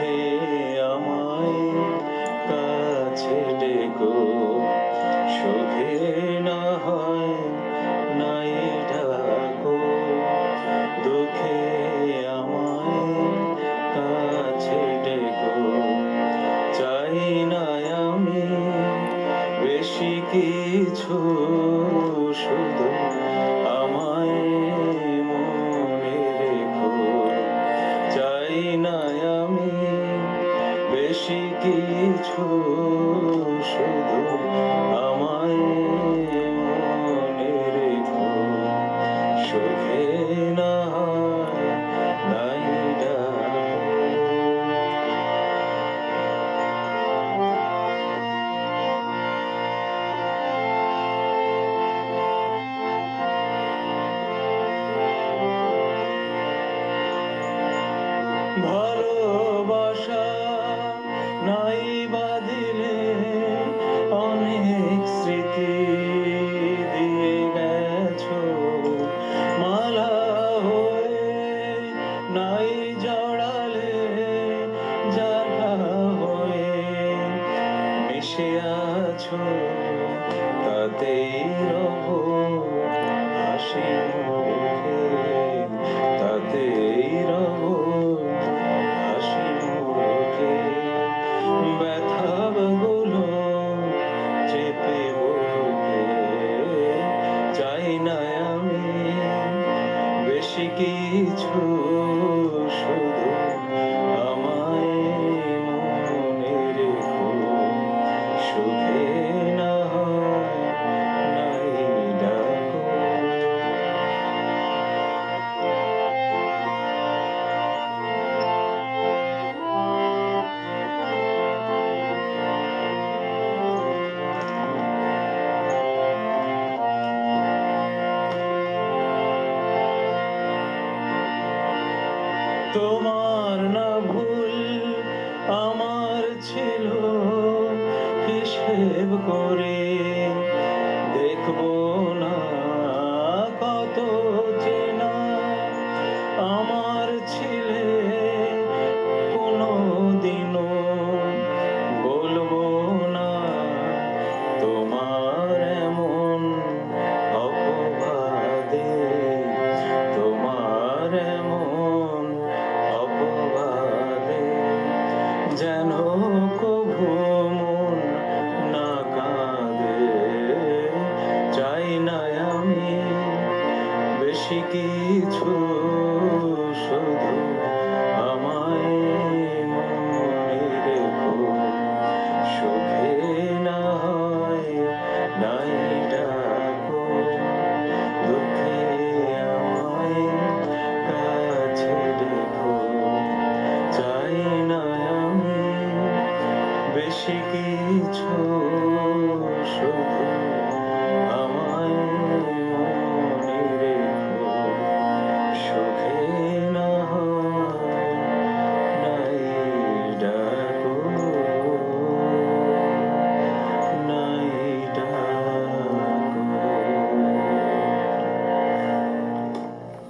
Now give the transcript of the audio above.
দুঃখে আমায় কাছে ডেকো। সুখে না হয় নাই ডাকো। দুঃখে আমায় কাছে ডেকো। চাই আমি বেশি কিছু আমায় মনে রেখো। বেশি কিছু শুধু আমায় না নাই ভালোবাসা জড়ালে জাগা হয়ে আছো তাতেই রব হাসি তোমার না আমার ছিল। হিসেব করে না কত চেনা আমার ছিলে। ঔষধ